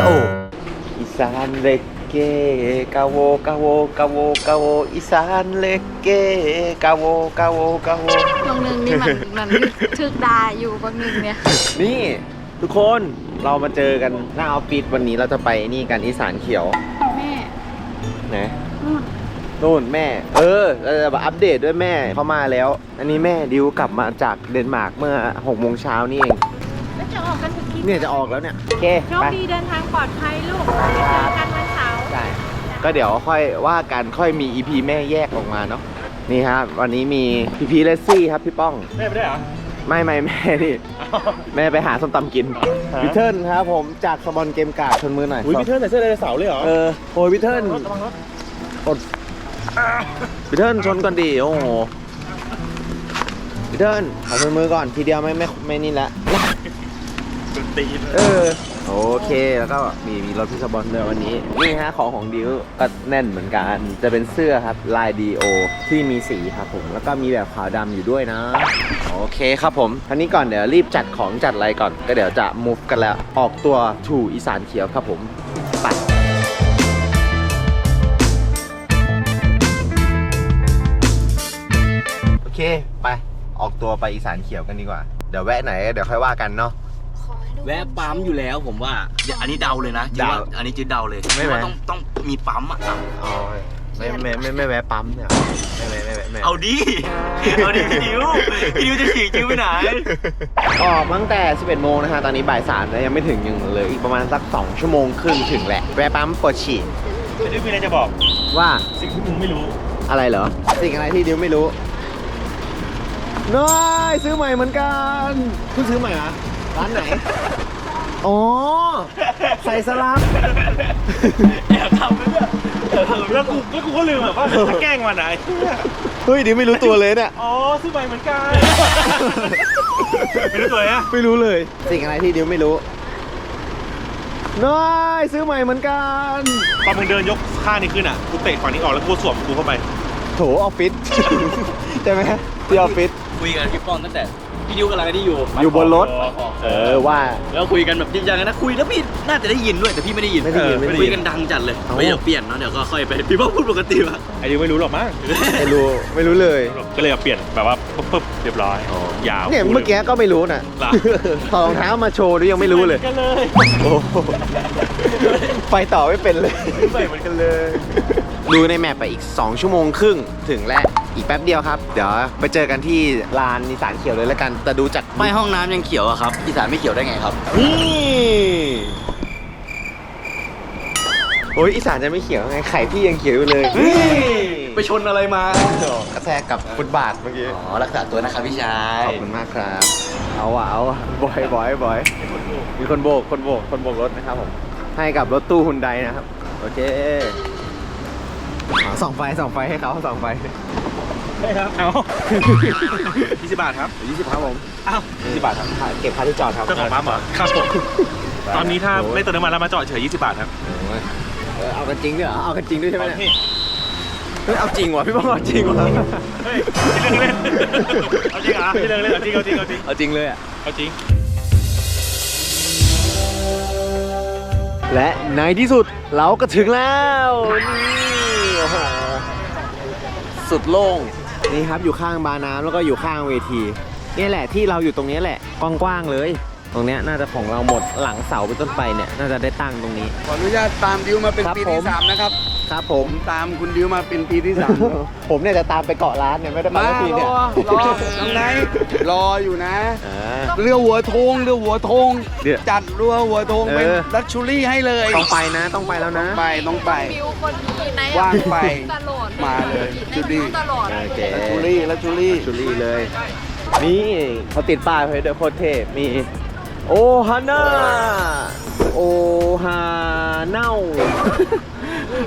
โออีสานเล็กเก้กาโวกาโวกาโวกาโวอีสานเล็กเก้กาโวกาโวกาโวบางหนึ่งนี่มันมันทึกดาอยู่บางหนึ่งเนี่ย นี่ทุกคนเรามาเจอกันหน้าออฟฟิศวันนี้เราจะไปนี่กันอีสานเขียว แม่นะนู่นนู่นแม่ เออเราจะมาอัปเดตด้วยแม่เขามาแล้ว อันนี้แม่ดิวกลับมาจากเดนมาร์กเมื่อ6โมงเช้านี่เองแล้วจะออกกันทุกที เนี่ยจะออกแล้วเนี่ย โอเคโชคไปดีเดินทางปลอดภัยลูกเจอกันวันเสาร์ใช่ก็เดี๋ยวค่อยว่ากันค่อยมี EP แม่แยกออกมาเนาะนี่ครับวันนี้มีพีพีเลซี่ครับพี่ป้อง แม่ไม่ได้เหรอ ไม่ไม่แม่นี่แม่ไปหาส้มตำกินฮะวิเทิร์นครับผมจากสปอนเกมกาดชนมือหน่อยอุ้ยพี่เทิร์นใส่เสื้อไดโนเสาร์เลยเหรอเออโอ้ยวิเทิร์นรถระวังรถวิเทิร์นชนก่อนดีโอ้โหวิเทิร์นขอชนมือก่อนทีเดียวไม่ไม่ไม่นี่ละ ดนตรีเออโอเคแล้วก็มีมีรถพิซซ่าบอลด้วยวันนี้นี่ฮะของของดิวก็แน่นเหมือนกัน จะเป็นเสื้อครับลายดีโอที่มีสีครับผมแล้วก็มีแบบขาวดำอยู่ด้วยนะ โอเคครับผมทีนี้ก่อนเดี๋ยวรีบจัดของจัดอะไรก่อน ก็เดี๋ยวจะ move กันแล้วออกตัวถูอีสานเขียวครับผมไปโอเคไปออกตัวไปอีสานเขียวกันดีกว่า เดี๋ยวแวะไหนเดี๋ยวค่อยว่ากันเนาะขอให้ดู แวะปั๊มอยู่แล้วผมว่าอย่าอันนี้เดาเลยนะจือว่าเดาอันนี้จือเดาเลยไม่ว่าแวะต้องต้องมีปั๊มอะ อ๋อไม่ไม่ไม่ไม่แวะปั๊มเนี่ยไม่ไม่ไม่ไม่ไม่เอาดิ เอาดิพี่ดิวพี่ดิวจะฉีกจือไปไหน ออกตั้งแต่ 11 โมงนะฮะ ตอนนี้บ่ายสามแล้วยังไม่ถึงยังเลยอีกประมาณสัก 2 ชั่วโมงครึ่งถึงแหละ แวะปั๊มปวดฉี่แต่ที่มีอะไรจะบอก ว่าสิ่งที่มึงไม่รู้ อะไรเหรอ สิ่งอะไรที่ดิวไม่รู้น้อยซื้อใหม่เหมือนกันเพิ่งซื้อใหม่เหรอ ร้านไหน อ๋อ ใส่สลับ แอบทำไปเนี่ยแอบทำแล้วกูแล้วกูก็ลืมแบบว่าจะแกล้งมันอะไอ้เหี้ยเฮ้ยดิวไม่รู้ตัวเลยเนี่ย อ๋อซื้อใหม่เหมือนกันไม่รู้ตัวอะไม่รู้เลย สิ่งอะไรที่ดิวไม่รู้น้อยซื้อใหม่เหมือนกัน ตอนมึงเดินยกข้างนี้ขึ้นอะกูเตะฝั่งนี้ออกแล้วกูสวมกูเข้าไป โถออฟฟิศ ใช่ไหมที่ออฟฟิศ คุยกันพี่ป้องตั้งแต่ พี่ดิวกำลังที่อยู่อยู่บนรถ เออว่า แล้วคุยกันแบบจริงจังนะคุยแล้วพี่น่าจะได้ยินด้วยแต่พี่ไม่ได้ยินไม่ได้ยินเออไม่ได้ยินคุยกันดังจัดเลยเอ้าไม่เดี๋ยวเปลี่ยนเนาะเดี๋ยวก็ค่อยไปพี่ป้องพูดปกติว่ะไอ้ดิวไม่รู้หรอกมั้งไม่รู้ไม่รู้เลยก็เลยเอาเปลี่ยนแบบว่าปุ๊บปุ๊บเรียบร้อยอ๋อยาว เนี่ยเมื่อกี้ก็ไม่รู้น่ะล่ะ ถอดรองเท้ามาโชว์ด้วยยังไม่รู้เลยกันเลยโอ้โหไปต่อไม่เป็นเลยใส่เหมือนกันเลย ดูในแมปไปอีก 2 ชั่วโมงครึ่งถึงแล้ว อีกแป๊บเดียวครับ เดี๋ยวไปเจอกันที่ลานนิสานเขียวเลยแล้วกัน แต่ดูจากไม่ห้องน้ำยังเขียวอะครับอีสานไม่เขียวได้ไงครับ นี่โอ้ยอีสานจะไม่เขียวไงไข่พี่ยังเขียวอยู่เลยไปชนอะไรมากระแทกกับฟุตบาทเมื่อกี้ อ๋อรักษาตัวนะครับพี่ชายขอบคุณมากครับ เอาว่ะเอาว่ะบอยบอยบอยมีคนโบก คนโบก คนโบกรถนะครับผม ให้กับรถตู้ฮุนไดนะครับ โอเคอ๋อ ส่องไฟส่องไฟให้เขาส่องไฟใช่ครับเอายี่สิบบาทครับยี่สิบครับผมอ้าวยี่สิบบาทครับ เก็บค่าที่จอดครับเจ้าของปั๊มเหรอครับผมตอนนี้ถ้าไม่เติมน้ำมันแล้วมาจอดเฉยยี่สิบบาทครับโอ้ยเออเอากันจริงด้วยเหรอเอากันจริงด้วยใช่ไหมเนี่ยพี่เฮ้ยเอาจริงว่ะพี่ป้องเอาจริงว่ะเฮ้ยที่เรื่องเล่นเอาจริงเหรอที่เรื่องเล่นเอาจริงเอาจริงเอาจริงเอาจริงเลยอะเอาจริง และในที่สุดเราก็ถึงแล้วนี่โอ้โห สุดโล่งนี่ครับอยู่ข้างบาน้ำแล้วก็อยู่ข้างเวทีนี่แหละที่เราอยู่ตรงนี้แหละกว้างๆเลย ตรงเนี้ยน่าจะของเราหมดหลังเสาเป็นต้นไปเนี่ยน่าจะได้ตั้งตรงนี้ ขออนุญาตตามดิวมาเป็นครับปีผที่ม สามนะครับ ครับผม ตามคุณดิวมาเป็นปีที่สามแล้วผมเนี่ยจะตามไปเกาะร้านเนี่ยไม่ได้ไปมาสักทีรเนี่ยอรอน้องไนท์รออยู่นะ อ่า เรือหัวโทงเรือหัวโทงเดี๋ยวจัดเรือหัวโทงเป็นเออ ลักชูรี่ให้เลยต้องไปนะต้องไปแล้วนะ ไปต้องไป บิวคนนี้ไหนว่างไปตลอดมาเลยในจุดดีบิวตลอดโอเค ลักชูรี่ลักชูรี่ชูรี่เลยนี่เขาติดป้ายไว้ด้วยโคตรเทพมีโอฮาน่าโอฮาเน่า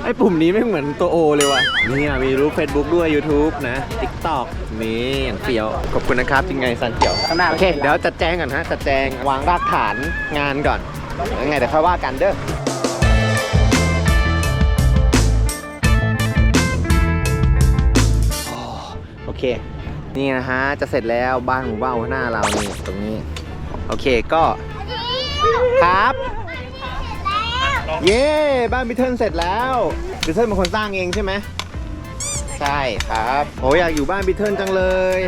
ไอ้ปุ่มนี้ไม่งเหมือนตัวโอเลยว่ะเนี่ยมีรูป Facebook ด้วย YouTube นะ TikTok นี่อย่างเฟี้ยว ขอบคุณนะครับจริงไงสันเขียวข้างหน้าโอเค เดี๋ยวจัดแจงก่อนฮะ จัดแจงวางรากฐานงานก่อนยังไงเดี๋ยวค่อยว่ากันเด้อโอเค นี่นะฮะ จะเสร็จแล้วบ้านหมู่บ้านหัวหน้าเรานี่ตรงนี้ โอเคก็ ครับ เย้บ้านบิทเทิลเสร็จแล้วบิทเทิลเป็นคนสร้างเองใช่ไหมใช่ครับโอ้อยากอยู่บ้านบิทเทิลจังเลย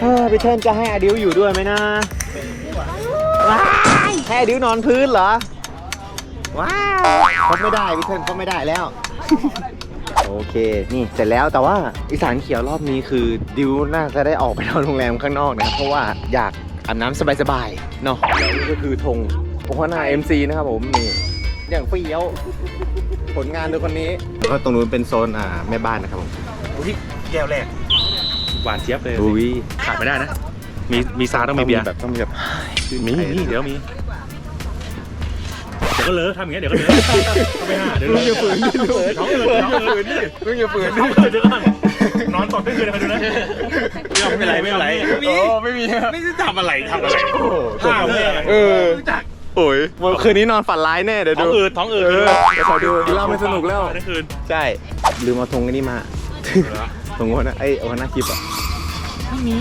เออบิทเทิลจะให้อดิวอยู่ด้วยไหมนะว้ายให้อดิวนอนพื้นเหรอว้าวเขาไม่ได้บิทเทิลเขาไม่ได้แล้วโอเค นี่เสร็จแล้วแต่ว่าอีสานเขียวรอบนี้คือดิวน่าจะได้ออกไปนอนโรงแรมข้างนอกนะ เพราะว่าอยากอาบน้ำสบายๆ เนาะแล้วนี่ก็คือธงโอฮานา MC นะครับผม นี่ อย่างเฟี้ยวผลงานโดยคนนี้แล้วก็ตรงนู้นเป็นโซนอ่าแม่บ้านนะครับผมอุ้ยแก้วแรกหวานเจี๊ยบเลยอุ้ยขาดไม่ได้นะ มีมีซาต้องมีเบียร์แบบต้องมีแบบมีมีเดี๋ยวมีเดี๋ยวก็เลอะทำอย่างเงี้ยเดี๋ยวก็เลอะต้องไปหาเดี๋ยวเลอะอย่าฝืนดิน้องอย่าฝืนน้องอย่าฝืนดิมึงอย่าฝืนน้องเดี๋ยวก่อนนอนตอนเที่ยงคืนไปดูนะไม่เป็นไรไม่เป็นไรไม่มีไม่มีไม่ได้ทำอะไรทำอะไรข้าวแม่เออ โอ้ยคืนนี้นอนฝันร้ายแน่เดี๋ยวท้อดูงอืดท้องอืดเออเดี๋ยวขอดูกินเหล้าไม่สนุกแล้วทั้งคืนใช่ลืมเอาธงอันนี้มาธงวันนะไอ้โอฮานาคลิปอะไม่มี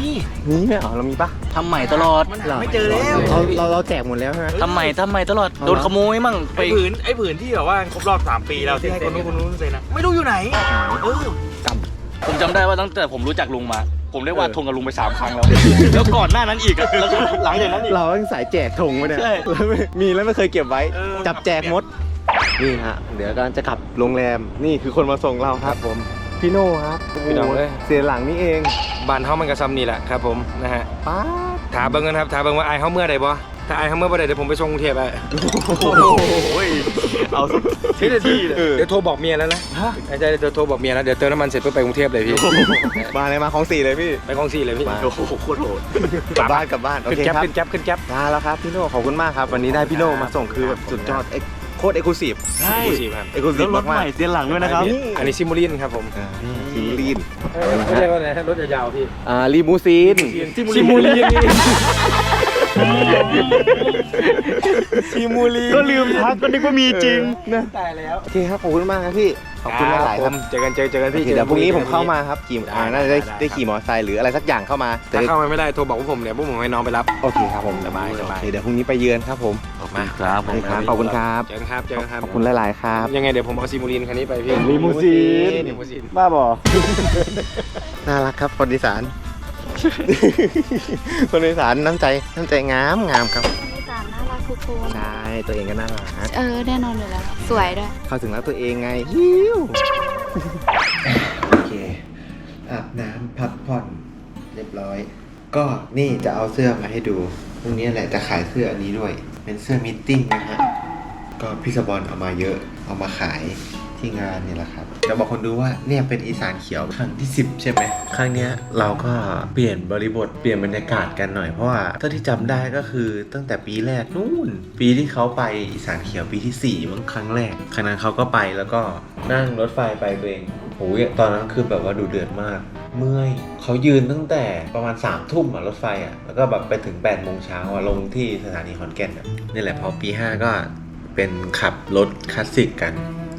มีไหมอ๋อเรามีปะทำใหม่ตลอดมันหาไม่เจอแล้วเราเราเราแจกหมดแล้วใช่ไหม ทำใหม่ทำใหม่ตลอดเอาเหรอ โดนขโมยมั่งไปไอ้ผืนไอ้ผืนที่แบบว่าครบรอบ 3 ปีแล้วที่ให้คนนู้นคนนู้นเซ็นนะไม่รู้อยู่ไหนเออผมจำได้ว่าตั้งแต่ผมรู้จักลุงมา ผมได้วาดธงกับลุงไปสามครั้งแล้ว แล้วก่อนหน้านั้นอีกอะแล้วก็หลังจากนั้นอีก เราต้องสายแจกธงไว้เนี่ยใช่แล้วไม่มีแล้วไม่เคยเก็บไว้จับแจกหมด นี่ฮะ เดี๋ยวกำลังจะกลับโรงแรม นี่คือคนมาส่งเราครับผม พี่โน่ครับพี่น้องเอ้ยเสียหลังนี่เองบ้านเฮามันก็ซ้ำนี่แหละครับผมนะฮะป้าดถามเบิ่งกันครับถามเบิ่งว่าไอายเฮาเมื่อใดบ่ ถ้าไอายเฮาเมื่อบ่ได้เดี๋ยวผมไปส่งกรุงเทพไปเอาสักทีนาทีเลยเดี๋ยวโทรบอกเมียแล้วนะไอ้ใจเดี๋ยวโทรบอกเมียแล้วเดี๋ยวเติมน้ำมันเสร็จเพื่อไปกรุงเทพเลยพี่ มาเลยมาของสี่เลยพี่ไปกองซี่เลยพี่มาโอ้โหโคตรโหดกลับบ้านกลับบ้านโอขึ้นเคแก๊ปครับขึ้นแก๊ปขึ้นแก๊ป มาแล้วครับพี่โน่ขอบคุณมากครับวันนี้ได้พี่โน่มาส่งคือแบบสุดยอดเอ็กโคตรเอ็กซ์คลูซีฟใช่ดูสิครับ เอ็กซ์คลูซีแล้วฟรถใหมากม่เสียหลังด้วยนะครับ อันนี้ซิมูลินครับผมๆอ่าซิมูลีนไม่ใช่ว่าอะไรรถยาวๆพี่อ่าลีมูซีนซิมูลินนี่ ซิมูลีนก็ลืมทักก็นึกว่ามีจริงนะตายแล้วโอเคครับขอบคุณมากครับพี่ขอบคุณหลายๆครับเจอกันเจอเจอกันโอพี่เคเดี๋ยวพรุ่งนี้ผมเข้ามาครับขี่อ่าน่าจะได้ได้ขี่มอเตอร์ไซค์หรืออะไรสักอย่างเข้ามาแต่ถ้าเข้ามาไม่ได้โทรบอกพวกผมเดี๋ยวพวกผมให้น้องไปรับโอเคครับผมสบายสบายโอเคเดี๋ยวพรุ่งนี้ไปเยือนครับผมมาครับโอเคครับขอบคุณครับเจอกันครับเจอกันครับขอบคุณหลายๆครับยังไงเดี๋ยวผมเอาซิมูลินคันนี้ไปพี่ลิมูซีนลิมูซีนบ้าบอน่ารักครับคนอีสาน คนอีสานน้ำใจน้ำใจงามงามครับอีสานน่ารักทุกคนใช่ตัวเองก็น่ารักเออแน่นอนอยู่แล้ว สวยด้วย เข้าถึงแล้วตัวเองไงฮิวโอเคอาบน้ำพักผ่อนเรียบร้อย ก็นี่จะเอาเสื้อมาให้ดูพรุ่งนี้แหละจะขายเสื้ออันนี้ด้วย เป็นเสื้อมิทติ้งนะฮะก็พี่สบอลเอามาเยอะเอามาขาย ที่งานนี่แหละครับจะบอกคนดูว่าเนี่ยเป็นอีสานเขียวครั้งที่ 10 ใช่ไหมครั้งเนี้ยเราก็เปลี่ยนบริบทเปลี่ยนบรรยากาศกันหน่อยเพราะว่าเท่าที่จำได้ก็คือตั้งแต่ปีแรกนู่น ปีที่เขาไปอีสานเขียวปีที่4มั้งครั้งแรกครั้งนั้นเขาก็ไปแล้วก็นั่งรถไฟไปตัวเองโอ้ยตอนนั้นคือแบบว่าดูเดือดมาก เมื่อยเขายืนตั้งแต่ประมาณ3ามทุ่มอะรถไฟอะแล้วก็แบบไปถึง8ปดโมงเช้าอะลงที่สถานีขอนแก่นอะนี่แหละพอปี 5 ก็เป็นขับรถคลาสสิกกัน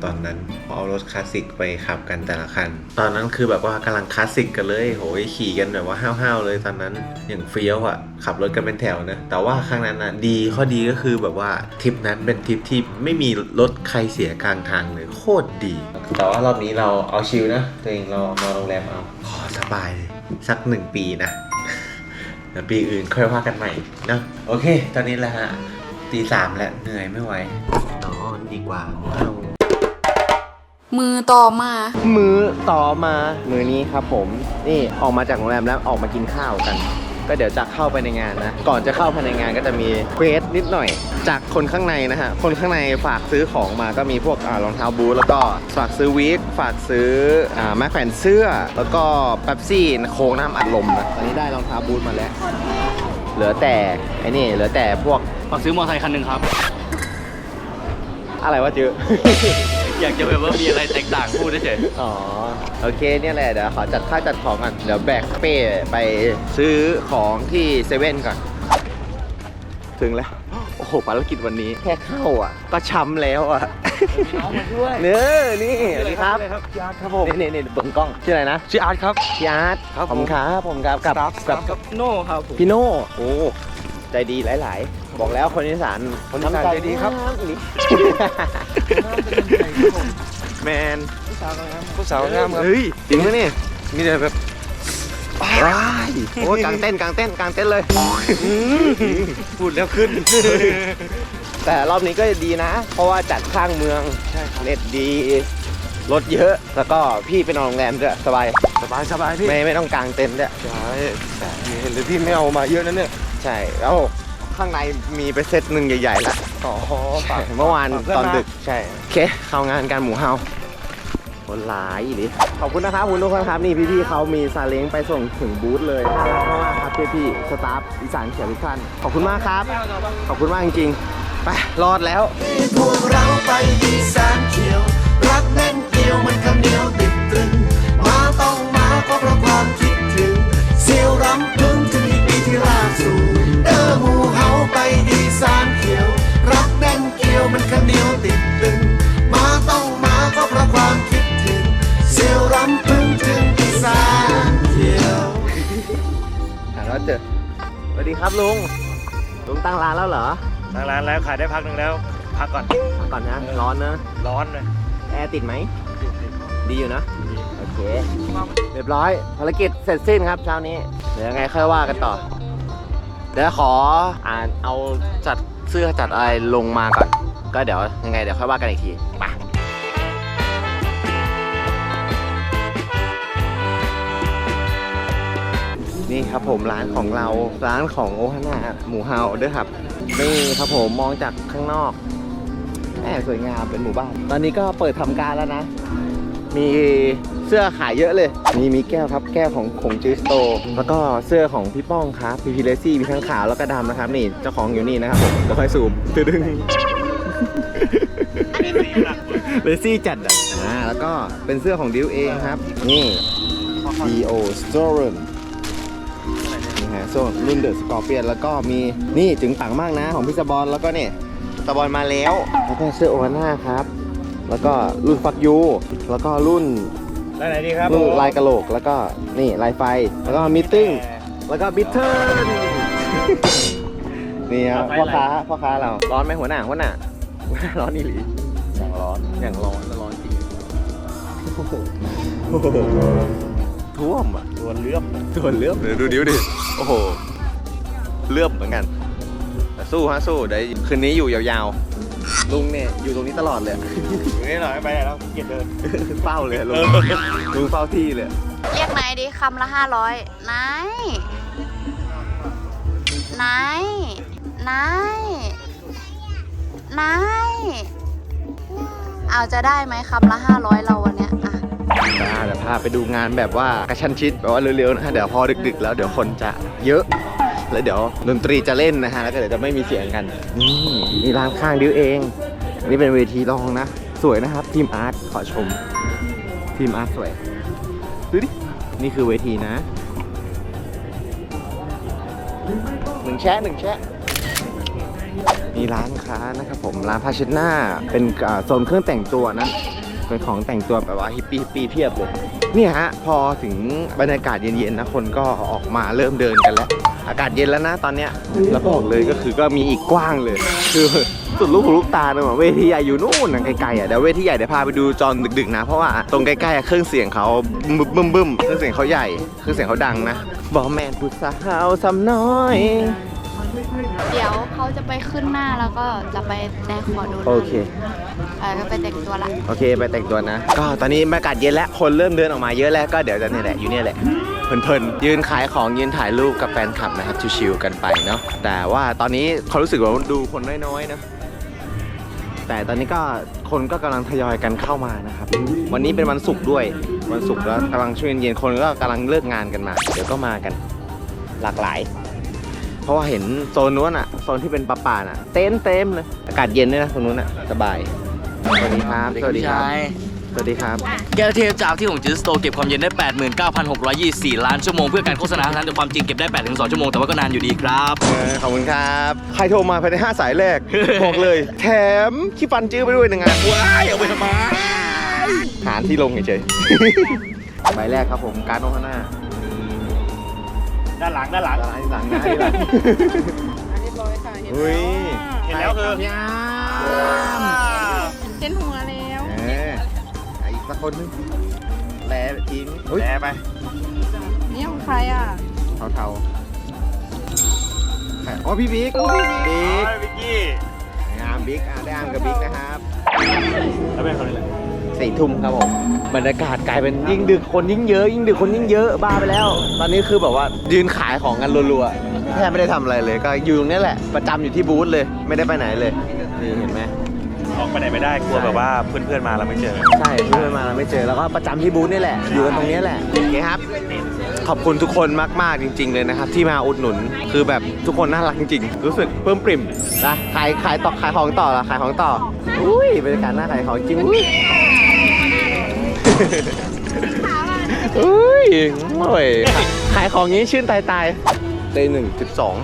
ตอนนั้นเอารถคลาสสิกไปขับกันแต่ละคัน ตอนนั้นคือแบบว่ากำลังคลาสสิกกันเลยโหยขี่กันแบบว่าห้าวๆเลยตอนนั้นอย่างเฟี้ยวอะขับรถกันเป็นแถวนะแต่ว่าครั้งนั้นอะดีข้อดีก็คือแบบว่าทริปนั้นเป็นทริปที่ไม่มีรถใครเสียกลางทางเลยโคตรดี แต่ว่ารอบนี้เราเอาชิลนะตัวเองเรานอนโรงแรมเอาขอสบายเลยสักหนึ่งปีนะเดี๋ยวปีอื่นค่อยว่ากันใหม่เนอะโอเค ตอนนี้แหละฮะตีสามแล้วเหนื่อยไม่ไหวนอนดีกว่าเอา มือต่อมา มือต่อมามือนี้ครับผมนี่ออกมาจากโรงแรมแล้วออกมากินข้าวกัน ก็เดี๋ยวจะเข้าไปในงานนะ ก่อนจะเข้าภายในงานก็จะมีเควสนิดหน่อย จากคนข้างในนะฮะคนข้างในฝากซื้อของมาก็มีพวกอารองเท้าบูทแล้วก็ฝากซื้อวิกฝากซื้ออ่าไม้แขวนเสื้อ แล้วก็เป๊ปซี่โค้งน้ำอัดลมนะตอนนี้ได้รองเท้าบูทมาแล้ว เหลือแต่ไอ้นี่เหลือแต่พวกฝากซื้อมอเตอร์ไซค์คันหนึ่งครับ อะไรวะจื้อ อยากจะแบบว่ามีอะไรแตกต่างพูดเฉยอ๋อ โอเคเนี่ยแหละเดี๋ยวขอจัดค่าจัดของก่อนเดี๋ยวแบกเป้ไปซื้อของที่เซเว่นก่อน ถึงแล้ว โอ้โหภารกิจวันนี้แค่เข้าอะ ก็ช้ำแล้วอะน้องมาด้วยเนื้อนี่สวัสดีครับพี่อาร์ตครับผมนี่นี่นี่เปิดกล้องชื่ออะไรนะชื่ออาร์ตครับพี่อาร์ตครับผมผมครับผมครับกับกับกับโน่ครับผมพี่โน่โอ้ใจดีหลาย ๆ บอกแล้วคนอีสานคนอีสานใจดีครับ น้ำอีหลีแมนผู้สาวงามครับเฮ้ยจริงไหมเนี่ยมีแต่แบบว้ายโอ้ยกางเต้นกางเต้นกางเต้นเลย พูดแล้วขึ้น แต่รอบนี้ก็ดีนะ เพราะว่าจัดข้างเมืองเน็ตดี รถเยอะ แล้วก็พี่ไปนอนโรงแรมด้วยสบาย สบายสบายพี่ไม่ไม่ต้องกางเต็นท์ด้วยใช่เห็นเลยพี่ไม่เอามาเยอะนั่นเนี่ย ใช่แล้ว ข้างในมีไปเซตหนึ่งใหญ่ๆแล้วอ๋อฝากเมื่อวานฝากเพื่อนตอนมา ดึกใช่โอเคเข้างานการหมูเฮาคนหลายอีหลิขอบคุณนะครับคุณทุกคนครับนี่พี่ๆเขามีซาเล้งไปส่งถึงบูธเลยน่ารักมากๆครับพี่ๆสตาฟอีสานเขียวทุกท่านขอบคุณมากครับ ขอบคุณมากจริงๆไปรอดแล้ว พวกเราไปอีสานเขียว รักแน่นเกี่ยวมันคำเหนียวติดตรึง มาต้องมาก็เพราะความคิดถึงเสียวรำพึ ครับลุง ลุงตั้งร้านแล้วเหรอ ทางร้านแล้วขายได้พักหนึ่งแล้ว พักก่อนมาก่อนนะ ร้อนนะ ร้อนเลยแอร์ติดไหม ดีอยู่นะ โอเค เรียบร้อย ภารกิจเสร็จสิ้นครับเช้านี้ เดี๋ยวยังไงค่อยว่ากันต่อ เดี๋ยวขออ่านเอาจัดเสื้อจัดอะไรลงมาก่อน ก็เดี๋ยวยังไงเดี๋ยวค่อยว่ากันอีกทีไป นี่ครับผมร้านของเราร้านของโอฮาน่าหมูเฮาด้วยครับ นี่ครับผมมองจากข้างนอกแหมสวยงามเป็นหมู่บ้าน ตอนนี้ก็เปิดทำการแล้วนะ มีเสื้อขายเยอะเลย มีมีแก้วครับแก้วของของจิสโต แล้วก็เสื้อของพี่ป้องครับพีพีเลซี่มีทั้งขาวแล้วก็ดำนะครับ นี่เจ้าของอยู่นี่นะครับผมเดี๋ยวค่อยซูมตึดึงเลซี่จัดอะแล้วก็เป็นเสื้อของดิวเองครับ นี่ D.O. Storen นี่ฮะ โซนรุ่นเดอะสกอร์เปียนแล้วก็มีนี่จึงปังมากนะของพี่สบอลแล้วก็เนี่ยตะบอลมาแล้วแล้วก็เสื้อโอวาน่าครับ แล้วก็รุ่นฟักยูแล้วก็รุ่นแล้วไหนดีครับรุ่นผมลายกะโหลกแล้วก็นี่ลายไฟแล้วก็มิทติ้งแล้วก็บิทเทิร์นนี่ครับพ่อค้าพ่อค้าเราร้อนไหมหัวหน้าหัวหน้าร้อนนี่หรืออย่างร้อนอย่างร้อนแล้วร้อนจริงโอ้โหโอ้โหท่วมอะตัวเลื่อมตัวเลื่อมเลยดูดิวดิ โอ้โห เลื่อมเหมือนกันแต่สู้ฮะสู้เดี๋ยวคืนนี้อยู่ยาวๆ ลุงเนี่ยอยู่ตรงนี้ตลอดเลย อยู่นี่หน่อยไม่ไปไหนแล้วเกียจเดิน เฝ้าเลยลุงลุงเฝ้าที่เลย เรียกไหนดีคำละห้าร้อยไหนไหนไหนไหนเอาจะได้ไหมคำละห้าร้อยเราวันเนี้ย อ่าเดี๋ยวพาไปดูงานแบบว่ากระชั้นชิดแบบว่าเร็วๆนะฮะเดี๋ยวพอดึกๆ แล้วเดี๋ยวคนจะเยอะ แล้วเดี๋ยวดนตรีจะเล่นนะฮะแล้วก็เดี๋ยวจะไม่มีเสียงกันนี่นี่ร้านข้างดิวเองอันนี่เป็นเวทีรองนะ สวยนะครับทีมอาร์ตขอชมทีมอาร์ตสวยดูดินี่คือเวทีนะหนึ่งแชะหนึ่งแชะ มีร้านค้านะครับผมร้านพาเชดหน้าเป็นอ่าโซนเครื่องแต่งตัวนะ เป็นของแต่งตัวแบบว่าฮิปปี้ฮิปปี้เพียบเลยเนี่ยฮะพอถึงบรรยากาศเย็นๆนะคนก็ออกมาเริ่มเดินกันแล้ว อากาศเย็นแล้วนะตอนเนี้ยแล้วบอกเลยก็คือก็มีอีกกว้างเลย คือสุดลูกหูลูกตาเลยว่ะเวทีใหญ่อยู่นู่นนะไกลๆอะเดี๋ยวเวทีใหญ่เดี๋ยวพาไปดูจอนดึกๆนะเพราะว่าตรงใกล้ๆอะเครื่องเสียงเขาบึ้มบึ้มบึ้มเครื่องเสียงเขาใหญ่เครื่องเสียงเขาดังนะบอแมนผู้สาวซ้ำน้อย เดี๋ยวเขาจะไปขึ้นหน้าแล้วก็จะไปแดงขอดูโอเค เออก็ไปแต่งตัวละโอเค ไปแต่งตัวนะ ก็ตอนนี้บรรยากาศเย็นแล้วคนเริ่มเดินออกมาเยอะแล้วก็เดี๋ยวจะเนี่ยแหละอยู่เนี่ยแหละเพลินๆยืนขายของยืนถ่ายรูปกับแฟนคลับนะครับชิวๆกันไปเนาะแต่ว่าตอนนี้เขารู้สึกว่าดูคนน้อยๆนะแต่ตอนนี้ก็คนก็กำลังทยอยกันเข้ามานะครับ วันนี้เป็นวันศุกร์ด้วยวันศุกร์แล้วกำลังช่วงเย็นๆคนก็กำลังเลิกงานกันมา เดี๋ยวก็มากันหลากหลาย เพราะว่าเห็นโซนนู้นอะโซนที่เป็นป่าป่าๆน่ะ เต็มเต็มๆเลยอากาศเย็นด้วยนะตรงนู้นอะสบายสวัสดีครับสวัสดีครับสวัสดีครับ แก้วเทพจากที่ของจิสโตเก็บความเย็นได้ 89,624 ล้านชั่วโมงเพื่อการโฆษณาเท่านั้นแต่ความจริงเก็บได้8-2ชั่วโมงแต่ว่าก็นานอยู่ดีครับเออขอบคุณครับ ใครโทรมาภายใน 5 สายแรก บอกเลย แถมขี้ฟันจื้อไปด้วยหนึ่งงานว้ายเอาไปทำไมหารที่ลงเฉยๆใบแรกครับผมการโนฮาน่า ด้านหลังด้านหลังร้านที่หลังนะที่หลังอยค่ะ เห็นอุ้ยเห็นแล้วคือ ยามเห็นหัวแล้วเอออะอีกสักคนหนึงแลทิ้งอุ้ยแลไปนี่ของใครอะเทาเทาๆใครอ๋อพี่บิ๊กบิ๊กวิกกี้งามบิ๊กอะได้อามกับบิ๊กนะครับแล้วเป็นคนนี้แหละ สี่ทุ่มครับผมบรรยากาศกลายเป็นยิ่งดึกคนยิ่งเยอะยิ่งดึกคนยิ่งเยอะบ้าไปแล้ว ตอนนี้คือแบบว่ายืนขายของกันรัวๆแทบไม่ได้ทำอะไรเลยก็อยู่ตรงนี้แหละประจำอยู่ที่บูธเลยไม่ได้ไปไหนเลยนี่เห็นไหมออกไปไหนไม่ได้กลัวแบบว่าเพื่อนๆมาแล้วไม่เจอ ใช่เพื่อนมาเราไม่เจอแล้วก็ประจำที่บูธนี่แหละ อยู่กันตรงนี้แหละโอเคครับ ขอบคุณทุกคนมากๆจริง ๆ เลยนะครับ ที่มาอุดหนุนคือแบบทุกคนน่ารักจริงๆรู้สึกปลื้มปริ่มนะขายขายต่อขายของต่อละขายของต่ออุ้ยบรรยากาศน่าขายของจริงอุ้ย อุ้ยโอ้ยขายของงี้ชื่นตายตายตีหนึ่งสิบสอง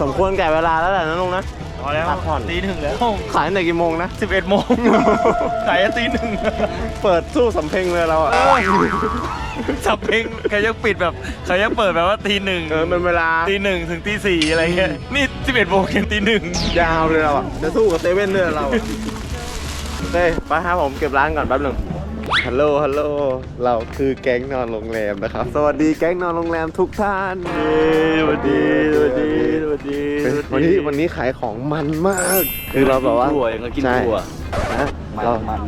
สมควรแก่เวลาแล้วแหละนะลุงนะ พอแล้วพักผ่อน ตีหนึ่งแล้วขายตั้งแต่กี่โมงนะสิบเอ็ดโมงขายตีหนึ่งเปิดสู้สำเพ็งเลยเราอะสับเพลงใครยังปิดแบบใครยังเปิดแบบว่าตีหนึ่งเออเป็นเวลาตีหนึ่งถึงตีสี่อะไรเงี้ยนี่สิบเอ็ดโมงถึงตีหนึ่งยาวเลยเราอะจะสู้กับเซเว่นด้วยเราอะเฮ้ยไปครับผมเก็บร้านก่อนแป๊บหนึ่ง ฮัลโหล ฮัลโหล เราคือแก๊งนอนโรงแรมนะครับ สวัสดีแก๊งนอนโรงแรมทุกท่านสวัสดีสวัสดีสวัสดีวันนี้วันนี้ขายของมันมาก คือเราแบบว่าถั่วยังก็กินใช่ถั่วนะมันเรามัน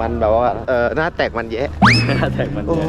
มันแบบว่าเออหน้าแตกมันแยะแท็กมันโอ้เ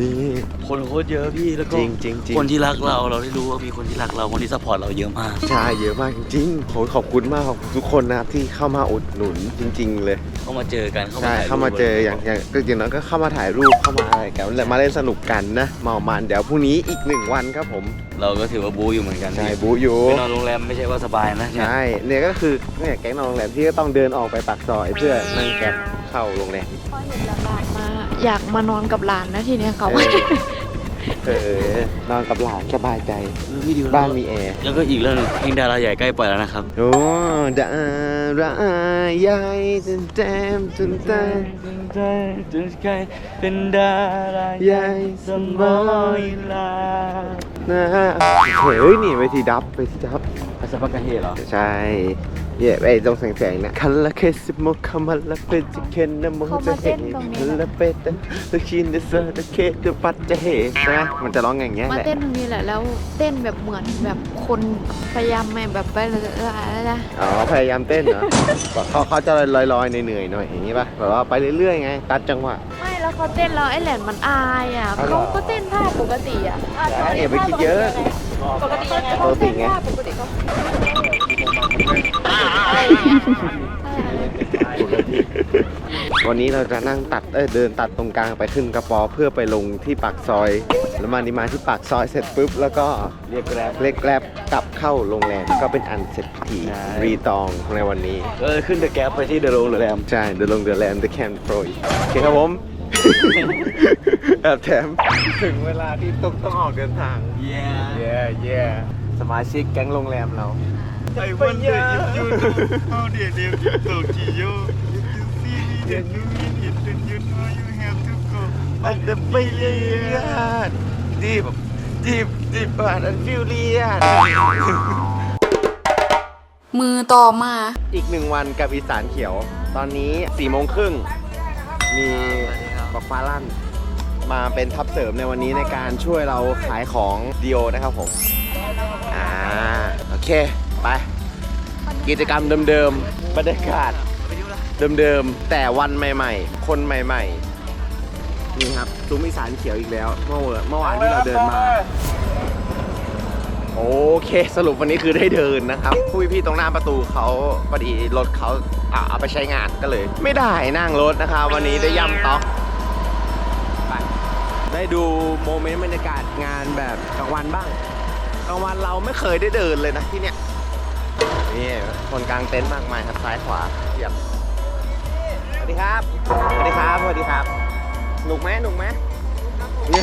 นี่ยนี่คนโคตรเยอะพี่แล้วก็จริงจริงจริงคนที่รักเราเราได้รู้ว่ามีคนที่รักเราคนที่ซัพพอร์ตเราเยอะมาก ใช่เยอะมากจริงๆโหขอบคุณมากขอบคุณทุกคนนะครับที่เข้ามาอุดหนุนจริง ๆ เลย เข้ามาเจอกันเข้ามาใช่ถ่ยรูปเข้ามาเจออย่างอย่างก็อย่างนั้นก็เข้ามาถ่ายรูปเข้ามาอะไรกันแล้วมาเล่นสนุกกันนะเมามันเดี๋ยวพรุ่งนี้อีกหนึ่งวันครับผมเราก็ถือว่าบูอยู่เหมือนกันใช่พี่บูอยู่ ไปนอนโรงแรมไม่ใช่ว่าสบายนะเนี่ยใช่ เนี่ยก็คือเนี่ยแก๊งนอนโรงแรมที่ก็ต้องเดินออกไปปากซอยเพื่อนั่งแก๊ปเข้าโรงแรม พอเห็นแล้วหลานมา อยากมานอนกับหลานนะทีเนี้ยเขาเออเออนอนกับหลานสบายใจ เออพี่ดิวบ้านมีแอร์แล้วก็อีกเรื่องหนึงเพลงดาราใหญ่ใกล้ปล่อยแล้วนะครับ โอ้ดาราใหญ่จนแต้มจนแต้มจนใกล้เป็นดาราใหญ่สมอยลานะฮะเฮ้ยนี่ไปที่ดับไปที่ดับภาษาปากกาเฮเหรอ ใช่ เย่ไอ้ตรงแสงๆเนี่ยคันละเคสิโมคามาละเปจิเคนนะโมเขาจะมาเฮเต้นตรงนี้คันละเปตะตะชินเดเซอร์ตะเคตะปัดจะเฮใช่ไหมมันจะร้องอย่างเงี้ยมาแหละเต้นตรงนี้แหละแล้วเต้นแบบเหมือนแบบคนพยายามไม่แบบไปเลยอะไรนะอ๋อพยายามเต้นเหรอเขาเขาจะลอยๆเหนื่อยๆหน่อยอย่างงี้ป่ะแบบว่าไปเรื่อยๆไงตัดจังหวะไม่แล้วเขาเต้นแล้วไอ้แหลนมันอายอะอ๋อเหรอเขาก็เต้นท่าปกติอะใช่อย่าไปคิดเยอะปกติยังไงปกติไงเขาเต้นท่าปกติเขา อะไรอย่างเงี้ยวันนี้เราจะนั่งตัดเอ้ยเดินตัดตรงกลางไปขึ้นกระปอเพื่อไปลงที่ปากซอย แล้วมานี่มาที่ปากซอยเสร็จปุ๊บแล้วก็เรียกแกร็บเล็กแกลบกลับเข้าโรงแรมก็เป็นอันเสร็จพิธีใช่รีตองในวันนี้ เออขึ้นเดอะแก๊ปไปที่เดอะโรงแรมใช่เดินลงเดือแลนด์เดอะแคนโปรยโอเคครับผมแอบแถมถึงเวลาที่ต้องต้องออกเดินทาง เย้เย่เย่สมาชิกแก๊งโรงแรมเรา ไอ้วันเดียวยูทูบเอาเดียวเดียวยูทูบจีโยยูทูบซีรีเดียวยูมินอินเดนยูโนยูแฮปทูโกอันเดไปเลียนจีบจีบจีบผ่านอันฟิวเลียนมือต่อมา อีกหนึ่งวันกับอีสานเขียว ตอนนี้สี่โมงครึ่งมีบอกฟ้าลั่น มาเป็นทัพเสริมในวันนี้ในการช่วยเราขายของดีโอนะครับผม อ่า โอเค ไป กิจกรรมเดิมๆบรรยากาศเดิมๆ แต่วันใหม่ ๆ คนใหม่ ๆ นี่ครับซุ้มอีสานเขียวอีกแล้ว เมื่อวานเมื่อวานที่เราเดินมา โอเค สรุปวันนี้คือได้เดินนะครับผู้พี่ๆตรงหน้าประตูเขาพอดีรถเขาอะเอาไปใช้งานก็เลย ไม่ได้นั่งรถนะครับ วันนี้ได้ย่ำต๊อกไปได้ดูโมเมนต์บรรยากาศงานแบบกลางวันบ้างกลางวันเราไม่เคยได้เดินเลยนะที่เนี้ย นี่คนกลางเต็นท์มากมายครับซ้ายขวาเทียบสวัสดีครับ สวัสดีครับ สวัสดีครับ หนุกไหมหนุกไหมเย้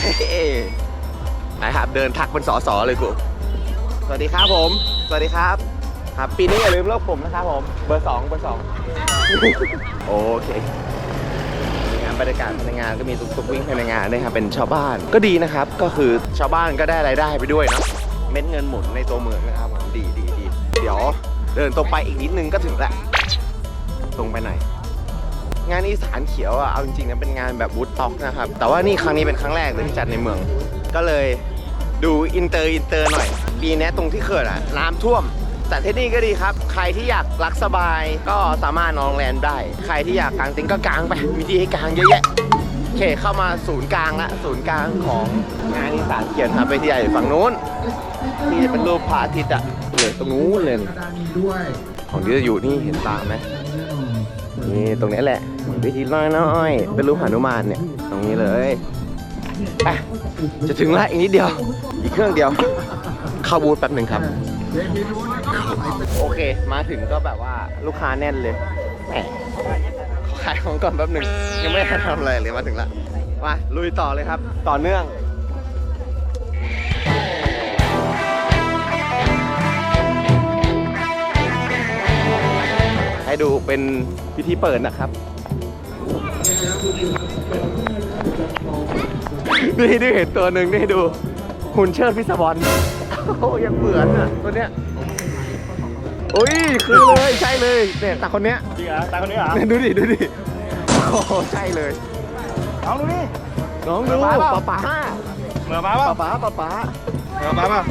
นะครับเดินทักเป็นสอสอเลยกู สวัสดีครับผม สวัสดีครับ ครับ ปีนี้อย่าลืมเลือกผมนะครับผม เบอร์สองเบอร์สองโอเคงานบรรยากาศภายในงานก็มีตุกๆวิ่งภายในงานด้วยครับเป็นชาวบ้านก็ดีนะครับ ก็คือชาวบ้านก็ได้รายได้ไปด้วยเนาะเม็ดเงินหมุนในตัวเมืองนะครับผมดีดีดีเดี๋ยว เดินตรงไปอีกนิดนึงก็ถึงละตรงไปไหน งานอีสานเขียวอะเอาจริงๆนะเป็นงานแบบบูธต็อกนะครับ แต่ว่านี่ครั้งนี้เป็นครั้งแรกเลยที่จัดในเมือง ก็เลยดูอินเตอร์อินเตอร์หน่อยปีนี้ตรงที่เขื่อนอะน้ำท่วมแต่ที่นี่ก็ดีครับ ใครที่อยากรักสบายก็สามารถนอนโรงแรมได้ ใครที่อยากกางเต็นท์ก็กางไป มีที่ให้กางเยอะแยะโอเคเข้ามาศูนย์กลางละศูนย์กลางของงานอีสานเขียนครับไปที่ใหญ่ฝั่งนู้นที่จะเป็นรูปพระอาทิตย์อะ เลยตรงนู้นเลยของที่จะอยู่นี่เห็นตาไหมนี่ตรงนี้แหละวิธีน้อยน้อยๆเป็นรูปหนุมานเนี่ย ตรงนี้เลยไปจะถึงละอีกนิดเดียว อีกเครื่องเดียว เข้าบูธแป๊บหนึ่งครับ โอเค มาถึงก็แบบว่าลูกค้าแน่นเลยแหมขายของก่อนแป๊บหนึ่งยังไม่ได้ทำอะไรเลยมาถึงละมาลุยต่อเลยครับ ต่อเนื่อง ให้ดูเป็นพิธีเปิดนะครับนี่ได้เห็นตัวหนึ่งนี่ดูหุ่นเชิดพิศวรโอ้ยังเหมือนอะตัวเนี้ยอุ้ยคือเลยใช่เลยเนี่ยแต่คนเนี้ยจริงเหรอตาคนนี้เหรอเนี่ยดูดิดูดิโอ้โหใช่เลยเอาดูนี่น้องดูป๊าป๊าเปล่าป๊าเหมือนมาเปล่าป๊าป๊าป๊าป๊า เหมือนมาเปล่า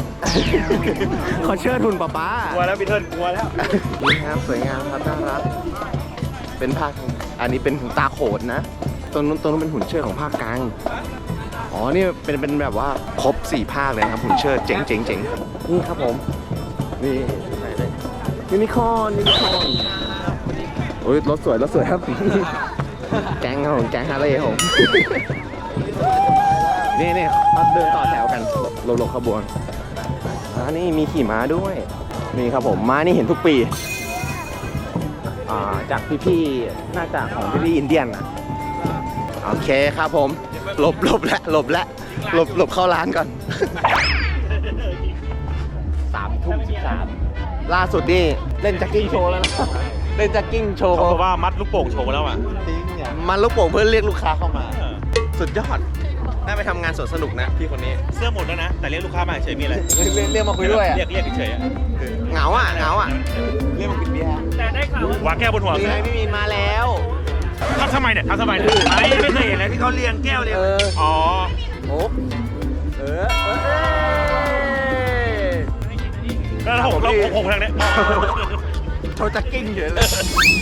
เขาเชิดหุ่นป๊าป๊ากลัวแล้วพีเทิร์นกลัวแล้วนี่ครับสวยงามครับน่ารักเป็นภาคอันนี้เป็นตาโขนนะตรงนู้นตรงนู้นเป็นหุ่นเชิดของภาคกลางอ๋อนี่เป็นเป็นแบบว่าครบสี่ภาคเลยนะครับหุ่นเชิดเจ๋งเจ๋งเจ๋งนี่ครับผมนี่ไหนเลยยูนิคอร์นยูนิคอร์นโอ้ยรถสวยรถสวยครับ แก๊งครับผมแก๊งฮาร์เลย์ครับผม นี่นี่เขาเดินต่อแถวกันหลบหลบขบวนอันนี้มีขี่ม้าด้วย นี่ครับผมม้านี่เห็นทุกปีอ่าจากพี่ๆน่าจะของพี่ๆอินเดียนนะโอเคครับผมหลบหลบแล้วหลบแล้วหลบหลบเข้าร้านก่อน สามทุ่มสิบสามล่าสุดนี่เล่นแจ็คกิ้งโชว์แล้วนะเล่นแจ็คกิ้งโชว์เขาบอกว่ามัดลูกโป่งโชว์แล้วอะมันลูกโป่งเพื่อเรียกลูกค้าเข้ามา สุดยอดน่า ไปทำงานสวนสนุกนะพี่คนนี้เสื้อหมดแล้วนะ แต่เรียกลูกค้ามาเฉยมีอะไรเรียกเรียกมาคุยด้วยอะเรียกเรียกเฉยๆอะเหงาอะเหงาอะเรียกมากินเบียร์วางแก้วบนหัวนี่ไงพี่มีนมาแล้ว ทำทำไมเนี่ยทำทำไมเนี่ยไอ้ไม่เคยเห็นเลยที่เขาเรียงแก้วเรียงเอออ๋อโอ้เออเออเออแล้วหกเราหกหกทางเนี้ยโชว์แจ็คกิ้งเฉยเลย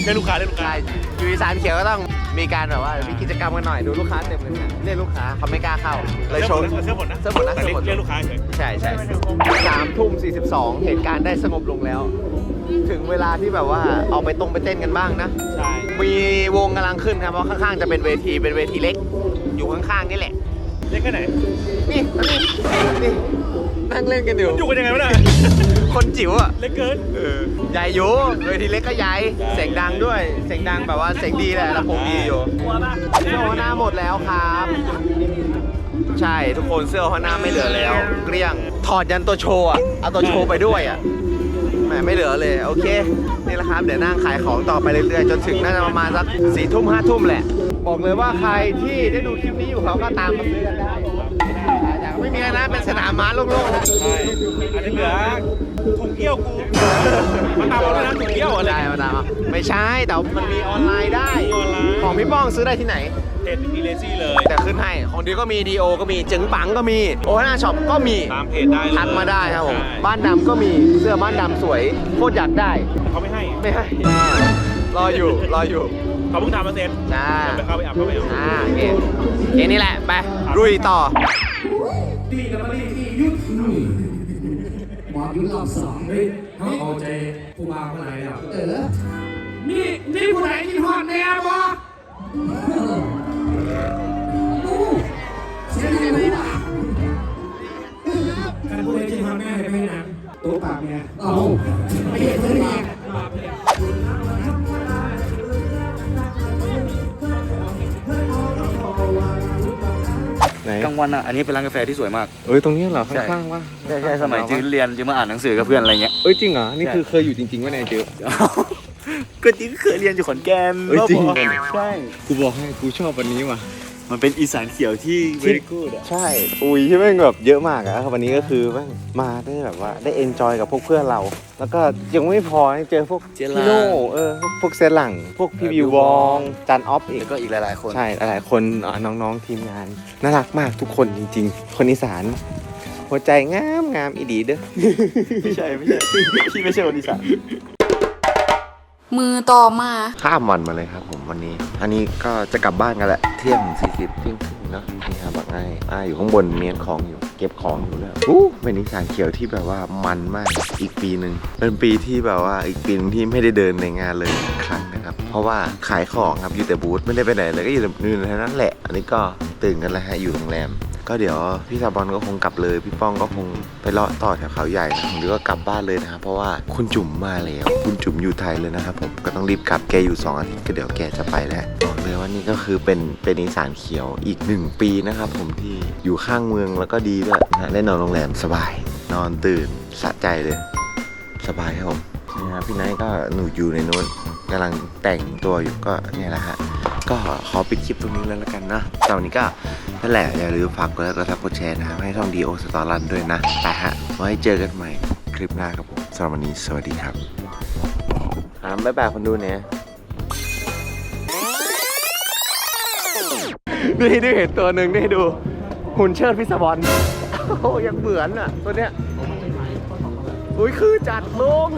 เรียกลูกค้าเรียกลูกค้าใช่อยู่อีสานเขียวก็ต้อง มีการแบบว่ามีกิจกรรมกันหน่อยดูลูกค้าเต็มเลยนะเรียกลูกค้าเขาไม่กล้าเข้าเลยโชว์เสื้อหมดนะเสื้อหมดนะแต่เรียกเสื้อหมดเรียกลูกค้าเฉยใช่ใช่สามทุ่มสี่สิบสองเหตุการณ์ได้สงบลงแล้ว ถึงเวลาที่แบบว่าเอาไปตรงไปเต้นกันบ้างนะใช่มีวงกำลังขึ้นครับเพราะข้างๆจะเป็นเวทีเป็นเวทีเล็ก อยู่ข้างๆนี่แหละเรียกแค่ไหนนี่นี่นี่นั่งเล่นกันอยู่อยู่กันยังไงวะเนี่ย คนจิ๋วอะ เล็กเกิน เออใหญ่อยู่เวทีเล็กก็ใหญ่ เสียงดังด้วย เสียงดังแบบว่าเสียงดีแหละลำโพงดีอยู่เสื้อหัวหน้าหมดแล้วครับ ใช่ทุกคนเสื้อหัวหน้าไม่เหลือแล้ว เกลี้ยง ถอดยันตัวโชว์อะ เอาตัวโชว์ไปด้วยอะแหมไม่เหลือเลย โอเค นี่แหละครับ เดี๋ยวนั่งขายของต่อไปเรื่อยๆ จนถึงน่าจะประมาณสักสี่ทุ่มห้าทุ่มแหละ บอกเลยว่าใครที่ได้ดูคลิปนี้อยู่เขาก็ตามมาซื้อกันได้อยากไม่มีอะไรนะ เป็นสนามม้าโล่งๆนะ ใช่ อันนี้เหลือ ถุงเกี้ยวกูมาตามเราด้วยนะถุงเกี้ยวอะไรได้มาตามมาไม่ใช่แต่มันมีออนไลน์ได้มีออนไลน์ของพี่ป้องซื้อได้ที่ไหน เพจมีเลซี่เลย แต่ขึ้นให้ ของดีก็มีดีโอก็มีจึงปังก็มี โอฮาน่าช็อปก็มีตามเพจได้เลยทักมาได้ครับผมใช่บ้านดำก็มีเสื้อบ้านดำสวยโคตรอยากได้ เขาไม่ให้ ไม่ให้ รออยู่รออยู่เขาเพิ่งทำมาเซ็นจ้าไปเข้าไปอัพเข้าไปเอาอ่าโอเคโอเคนี่แหละไปลุยต่อหมอ ยุทธรอบสองเฮ้ยเขาเอาใจผู้บ่าวเมื่อไหร่อะเออนี่นี่ผู้ใดกินฮอดแน่บ่ วันอะ อันนี้เป็นร้านกาแฟที่สวยมาก เอ้ยตรงนี้เหรอใช่ข้างๆว่าใช่ใช่สมัยจื้อเรียนจื้อมาอ่านหนังสือกับเพื่อนอะไรเงี้ย เอ้ยจริงเหรอ นี่ใช่คือเคยอยู่จริงๆว่าในจือก็จริงเคยเรียนอยู่ขอนแก่นเอ้ยจริงใช่กูบอกให้กูชอบวันนี้ว่ะ มันเป็นอีสานเขียวที่ very good อะใช่ อุ้ยที่แม่งแบบเยอะมากอะวันนี้ก็คือแม่งมาได้แบบว่าได้เอนจอยกับพวกเพื่อนเรา แล้วก็ยังไม่พอยังเจอพวกเจลังพี่โน่เออพวกพวกเซนหลัง พวกพี่วิววองจันออฟอีก แล้วก็อีกหลาย ๆ คน ใช่หลายๆคนอ่าน้องๆทีมงานน่ารักมากทุกคนจริง ๆ คนอีสาน หัวใจงามงามอีดีเด้อ ไม่ใช่ ไม่ใช่ พี่ไม่ใช่คนอีสาน มือต่อมา ข้ามวันมาเลยครับผมวันนี้ อันนี้ก็จะกลับบ้านกันแหละ เที่ยงสี่สิบเที่ยงครึ่งเนาะนี่ครับบักง่ายอ่าอยู่ข้างบนเมียนของอยู่ เก็บของอยู่แล้วอู้เป็นนิสานเขียวที่แบบว่ามันมากอีกปีหนึ่งเป็นปีที่แบบว่าอีกปีหนึงที่ไม่ได้เดินในงานเลยครั้งนะครับ เพราะว่าขายของครับอยู่แต่บูธไม่ได้ไปไหนเลยก็อยู่แต่อยู่นนั้นแหละ อันนี้ก็ตื่นกันแล้วฮะอยู่โรงแรม ก็เดี๋ยวพี่ซาบอนก็คงกลับเลย พี่ป้องก็คงไปเลาะต่อแถวเขาใหญ่นะผมก็กลับบ้านเลยนะครับเพราะว่าคุณจุ๋มมาแล้วคุณจุ๋มอยู่ไทยเลยนะครับผมก็ต้องรีบกลับแกอยู่สองอาทิตย์ก็เดี๋ยวแกจะไปแล้วบอกเลยว่านี่ก็คือเป็นเป็นอีสานเขียวอีกหนึ่งปีนะครับผมที่อยู่ข้างเมืองแล้วก็ดีด้วยนะได้นอนโรงแรมสบาย นอนตื่นสะใจเลย สบายครับผมนี่ครับพี่นท์ก็หนูอยู่ในนู้น กำลังแต่งตัวอยู่ก็เนี่ยแหละฮะก็ขอปิดคลิปตรงนี้แล้วละกันนะสำหรับวันนี้ก็นั่นแหละอย่าลืมฝากกดไลค์กดซับกดแชร์นะครับให้ช่องดีโอสตอรันด้วยนะไปฮะไว้เจอกันใหม่คลิปหน้าครับผมสำหรับวันนี้สวัสดีครับถามบ๊ายบายคนดูเนี่ยนี่ได้เห็นตัวหนึ่งได้ดูหุ่นเชิดพิศวรโอ้ยังเหมือนอะ ตัวเนี้ยอุ้ยคือจัดลุง